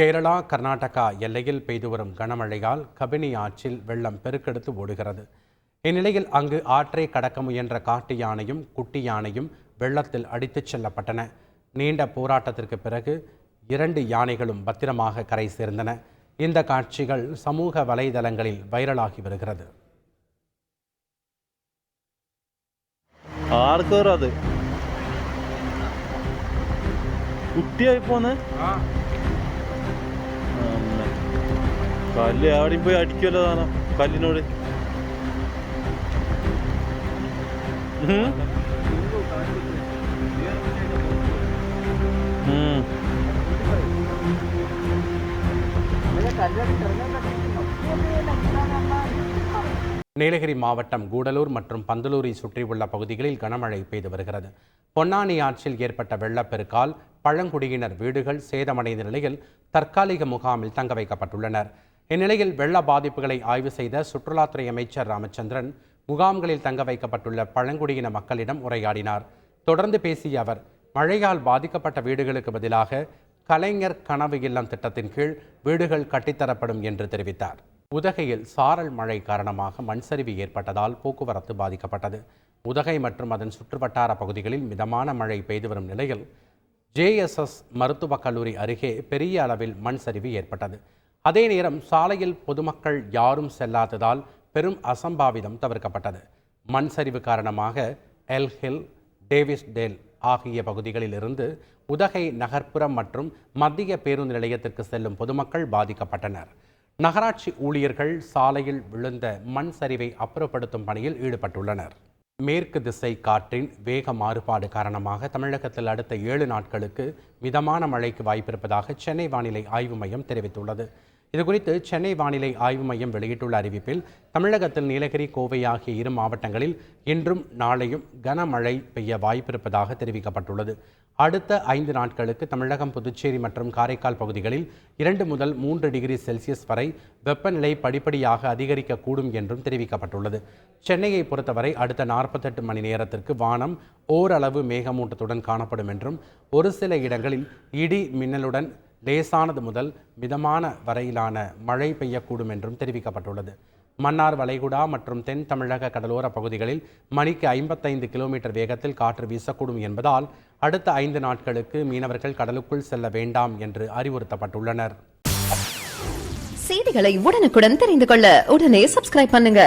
கேரளா கர்நாடகா எல்லையில் பெய்து வரும் கனமழையால் கபினி ஆற்றில் வெள்ளம் பெருக்கெடுத்து ஓடுகிறது இந்நிலையில் அங்கு ஆற்றை கடக்க முயன்ற காட்டு யானையும் குட்டி யானையும் வெள்ளத்தில் அடித்துச் செல்லப்பட்டன நீண்ட போராட்டத்திற்கு பிறகு இரண்டு யானைகளும் பத்திரமாக கரை சேர்ந்தன இந்த காட்சிகள் சமூக வலைதளங்களில் வைரலாகி வருகிறது ആർക്കും അത് കുട്ടിയായി പോന്ന് കല്ല് എവിടെയും പോയി അടിക്കുമല്ലോ താനോ കല്ലിനോട് ഉം. ഉം. நீலகிரி மாவட்டம் கூடலூர் மற்றும் பந்தலூரை சுற்றியுள்ள பகுதிகளில் கனமழை பெய்து வருகிறது பொன்னானி ஆற்றில் ஏற்பட்ட வெள்ளப்பெருக்கால் பழங்குடியினர் வீடுகள் சேதமடைந்த நிலையில் தற்காலிக முகாமில் தங்க வைக்கப்பட்டுள்ளனர் இந்நிலையில் வெள்ள பாதிப்புகளை ஆய்வு செய்த சுற்றுலாத்துறை அமைச்சர் ராமச்சந்திரன் முகாம்களில் தங்க வைக்கப்பட்டுள்ள பழங்குடியின மக்களிடம் உரையாடினார். தொடர்ந்து பேசிய அவர் மழையால் பாதிக்கப்பட்ட வீடுகளுக்கு பதிலாக கலைஞர் கனவு இல்லம் திட்டத்தின் கீழ் வீடுகள் கட்டித்தரப்படும் என்று தெரிவித்தார். உதகையில் சாரல் மழை காரணமாக மண் சரிவு ஏற்பட்டதால் போக்குவரத்து பாதிக்கப்பட்டது. உதகை மற்றும் அதன் சுற்றுவட்டார பகுதிகளில் மிதமான மழை பெய்து வரும் நிலையில் ஜேஎஸ்எஸ் மருத்துவக் கல்லூரி அருகே பெரிய அளவில் மண் சரிவு ஏற்பட்டது. அதே நேரம் சாலையில் பொதுமக்கள் யாரும் செல்லாததால் பெரும் அசம்பாவிதம் தவிர்க்கப்பட்டது. மண் சரிவு காரணமாக எல் ஹில் டேவிஸ் டேல் ஆகிய பகுதிகளில் இருந்து உதகை நகர்ப்புறம் மற்றும் மத்திய பேருந்து நிலையத்திற்கு செல்லும் பொதுமக்கள் பாதிக்கப்பட்டனர். நகராட்சி ஊழியர்கள் சாலையில் விழுந்த மண் சரிவை அப்புறப்படுத்தும் பணியில் ஈடுபட்டுள்ளனர். மேற்கு திசை காற்றின் வேக மாறுபாடு காரணமாக தமிழகத்தில் அடுத்த ஏழு நாட்களுக்கு மிதமான மழைக்கு வாய்ப்பிருப்பதாக சென்னை வானிலை ஆய்வு மையம் தெரிவித்துள்ளது. இதுகுறித்து சென்னை வானிலை ஆய்வு மையம் வெளியிட்டுள்ள அறிவிப்பில் தமிழகத்தில் நீலகிரி கோவை ஆகிய இரு மாவட்டங்களில் இன்றும் நாளையும் கனமழை பெய்ய வாய்ப்பிருப்பதாக தெரிவிக்கப்பட்டுள்ளது. அடுத்த ஐந்து நாட்களுக்கு தமிழகம் புதுச்சேரி மற்றும் காரைக்கால் பகுதிகளில் இரண்டு முதல் மூன்று டிகிரி செல்சியஸ் வரை வெப்பநிலை படிப்படியாக அதிகரிக்கக்கூடும் என்றும் தெரிவிக்கப்பட்டுள்ளது. சென்னையை பொறுத்தவரை அடுத்த நாற்பத்தெட்டு மணி நேரத்திற்கு வானம் ஓரளவு மேகமூட்டத்துடன் காணப்படும் என்றும் ஒரு சில இடங்களில் இடி மின்னலுடன் லேசானது முதல் மிதமான வரையிலான மழை பெய்யக்கூடும் என்றும் தெரிவிக்கப்பட்டுள்ளது. மன்னார் வளைகுடா மற்றும் தென் தமிழக கடலோர பகுதிகளில் மணிக்கு ஐம்பத்தைந்து கிலோமீட்டர் வேகத்தில் காற்று வீசக்கூடும் என்பதால் அடுத்த ஐந்து நாட்களுக்கு மீனவர்கள் கடலுக்குள் செல்ல வேண்டாம் என்று அறிவுறுத்தப்பட்டுள்ளனர். செய்திகளை உடனுக்குடன் தெரிந்து கொள்ள உடனே சப்ஸ்கிரைப் பண்ணுங்க.